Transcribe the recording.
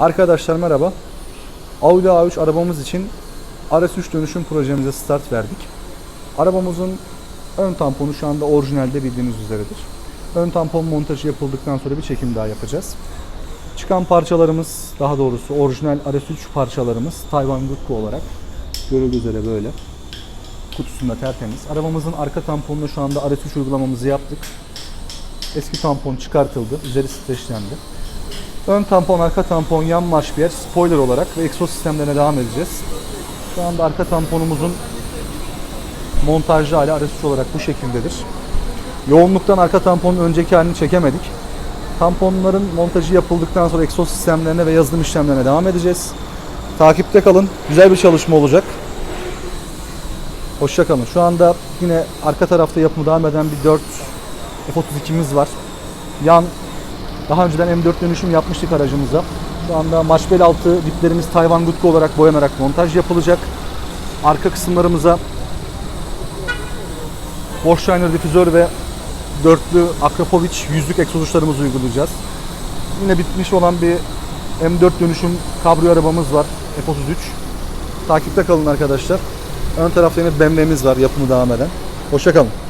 Arkadaşlar merhaba. Audi A3 arabamız için RS3 dönüşüm projemize start verdik. Arabamızın ön tamponu şu anda orijinalde bildiğiniz üzeredir. Ön tampon montajı yapıldıktan sonra bir çekim daha yapacağız. Çıkan parçalarımız, daha doğrusu orijinal RS3 parçalarımız Tayvan Gutku olarak görüldüğü üzere böyle. Kutusunda tertemiz. Arabamızın arka tamponunu şu anda RS3 uygulamamızı yaptık. Eski tampon çıkartıldı. Üzeri streçlendi. Ön tampon, arka tampon, yan marş bir yer, spoiler olarak ve egzoz sistemlerine devam edeceğiz. Şu anda arka tamponumuzun montajlı hali RS3 olarak bu şekildedir. Yoğunluktan arka tamponun önceki halini çekemedik. Tamponların montajı yapıldıktan sonra egzoz sistemlerine ve yazılım işlemlerine devam edeceğiz. Takipte kalın. Güzel bir çalışma olacak. Hoşça kalın. Şu anda yine arka tarafta yapımı devam eden bir 4 F32'miz var. Yan daha önceden M4 dönüşüm yapmıştık aracımıza. Şu anda maşbel altı diplerimiz Tayvan Gutku olarak boyanarak montaj yapılacak. Arka kısımlarımıza Boschliner difüzör ve dörtlü Akrapovic yüzlük egzoz uçlarımızı uygulayacağız. Yine bitmiş olan bir M4 dönüşüm kabrio arabamız var. F33. Takipte kalın arkadaşlar. Ön tarafta yine BMW'miz var yapımı devam eden. Hoşça kalın.